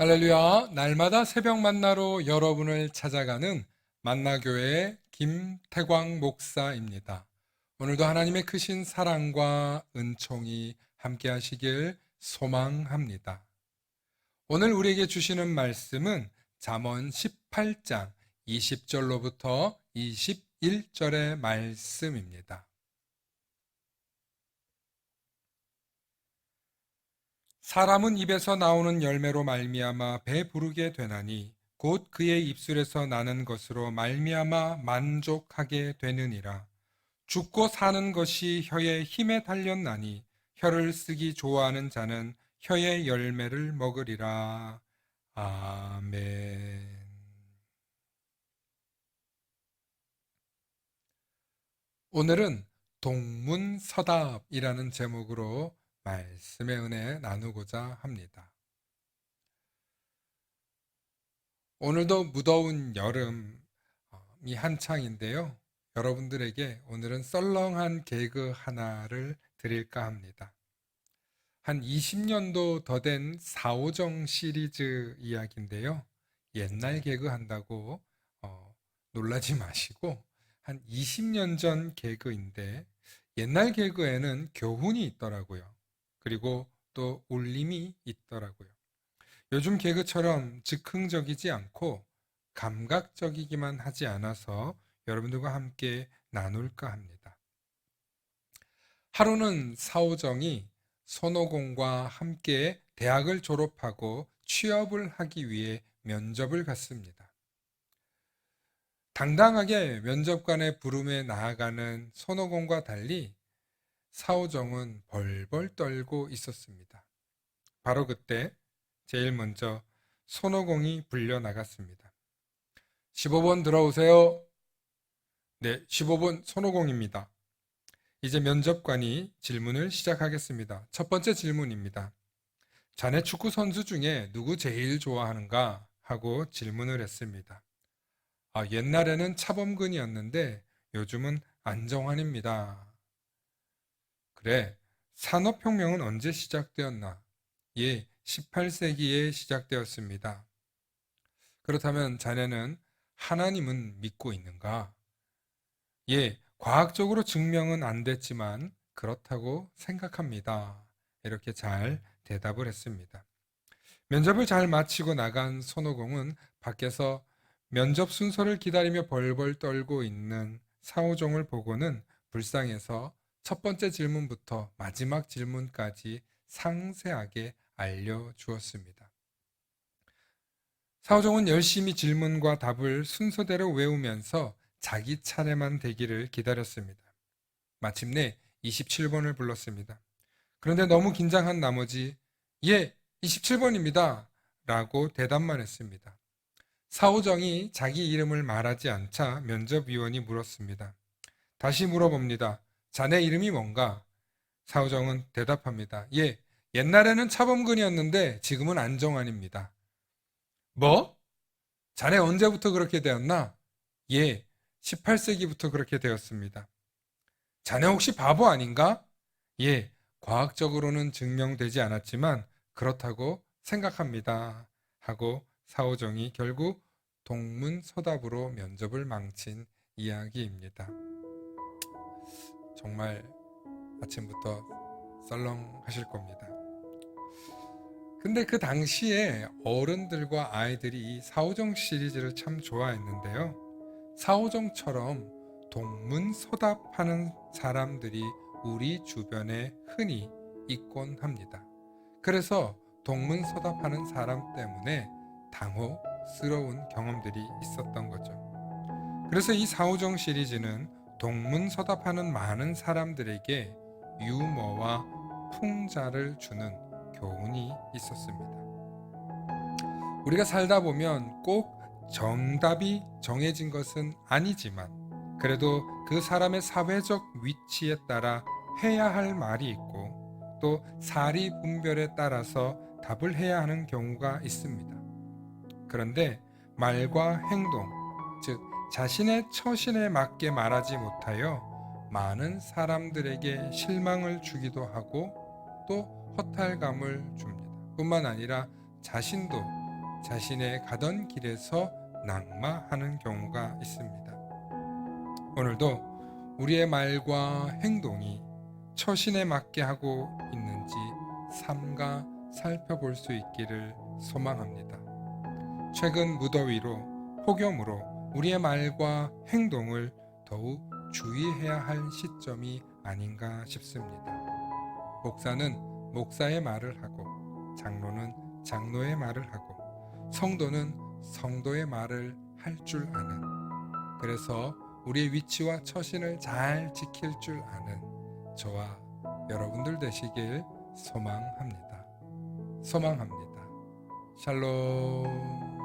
할렐루야. 날마다 새벽 만나러 여러분을 찾아가는 만나교회의 김태광 목사입니다. 오늘도 하나님의 크신 사랑과 은총이 함께 하시길 소망합니다. 오늘 우리에게 주시는 말씀은 잠언 18장 20절로부터 21절의 말씀입니다. 사람은 입에서 나오는 열매로 말미암아 배 부르게 되나니 곧 그의 입술에서 나는 것으로 말미암아 만족하게 되느니라. 죽고 사는 것이 혀의 힘에 달렸나니 혀를 쓰기 좋아하는 자는 혀의 열매를 먹으리라. 아멘. 오늘은 동문서답이라는 제목으로 말씀의 은혜 나누고자 합니다. 오늘도 무더운 여름이 한창인데요. 여러분들에게 오늘은 썰렁한 개그 하나를 드릴까 합니다. 한 20년도 더 된 사오정 시리즈 이야기인데요. 옛날 개그 한다고 어, 놀라지 마시고 한 20년 전 개그인데 옛날 개그에는 교훈이 있더라고요. 그리고 또 울림이 있더라고요. 요즘 개그처럼 즉흥적이지 않고 감각적이기만 하지 않아서 여러분들과 함께 나눌까 합니다. 하루는 사오정이 손오공과 함께 대학을 졸업하고 취업을 하기 위해 면접을 갔습니다. 당당하게 면접관의 부름에 나아가는 손오공과 달리 사오정은 벌벌 떨고 있었습니다. 바로 그때 제일 먼저 손오공이 불려 나갔습니다. 15번 들어오세요. 네, 15번 손오공입니다. 이제 면접관이 질문을 시작하겠습니다. 첫 번째 질문입니다. 자네 축구 선수 중에 누구 제일 좋아하는가? 하고 질문을 했습니다. 아, 옛날에는 차범근이었는데 요즘은 안정환입니다. 그래, 산업혁명은 언제 시작되었나? 예, 18세기에 시작되었습니다. 그렇다면 자네는 하나님은 믿고 있는가? 예, 과학적으로 증명은 안 됐지만 그렇다고 생각합니다. 이렇게 잘 대답을 했습니다. 면접을 잘 마치고 나간 손오공은 밖에서 면접 순서를 기다리며 벌벌 떨고 있는 사오종을 보고는 불쌍해서 첫 번째 질문부터 마지막 질문까지 상세하게 알려주었습니다. 사오종은 열심히 질문과 답을 순서대로 외우면서 자기 차례만 되기를 기다렸습니다. 마침내 27번을 불렀습니다. 그런데 너무 긴장한 나머지 예, 27번입니다. 라고 대답만 했습니다. 사오정이 자기 이름을 말하지 않자 면접위원이 물었습니다. 다시 물어봅니다. 자네 이름이 뭔가? 사오정은 대답합니다. 예, 옛날에는 차범근이었는데 지금은 안정환입니다. 뭐? 자네 언제부터 그렇게 되었나? 예, 18세기부터 그렇게 되었습니다. 자네 혹시 바보 아닌가? 예, 과학적으로는 증명되지 않았지만 그렇다고 생각합니다. 하고 사오정이 결국 동문서답으로 면접을 망친 이야기입니다. 정말 아침부터 썰렁하실 겁니다. 근데 그 당시에 어른들과 아이들이 이 사오정 시리즈를 참 좋아했는데요. 사오정처럼 동문서답하는 사람들이 우리 주변에 흔히 있곤 합니다. 그래서 동문서답하는 사람 때문에 당혹스러운 경험들이 있었던 거죠. 그래서 이 사오정 시리즈는 동문서답하는 많은 사람들에게 유머와 풍자를 주는 교훈이 있었습니다. 우리가 살다 보면 꼭 정답이 정해진 것은 아니지만 그래도 그 사람의 사회적 위치에 따라 해야 할 말이 있고 또 사리 분별에 따라서 답을 해야 하는 경우가 있습니다. 그런데 말과 행동, 즉 자신의 처신에 맞게 말하지 못하여 많은 사람들에게 실망을 주기도 하고 또 허탈감을 줍니다. 뿐만 아니라 자신도 자신의 가던 길에서 낙마하는 경우가 있습니다. 오늘도 우리의 말과 행동이 처신에 맞게 하고 있는지 삼가 살펴볼 수 있기를 소망합니다. 최근 무더위로 폭염으로 우리의 말과 행동을 더욱 주의해야 할 시점이 아닌가 싶습니다. 목사는 목사의 말을 하고 장로는 장로의 말을 하고 성도는 성도의 말을 할 줄 아는 그래서 우리의 위치와 처신을 잘 지킬 줄 아는 저와 여러분들 되시길 소망합니다. 소망합니다. 샬롬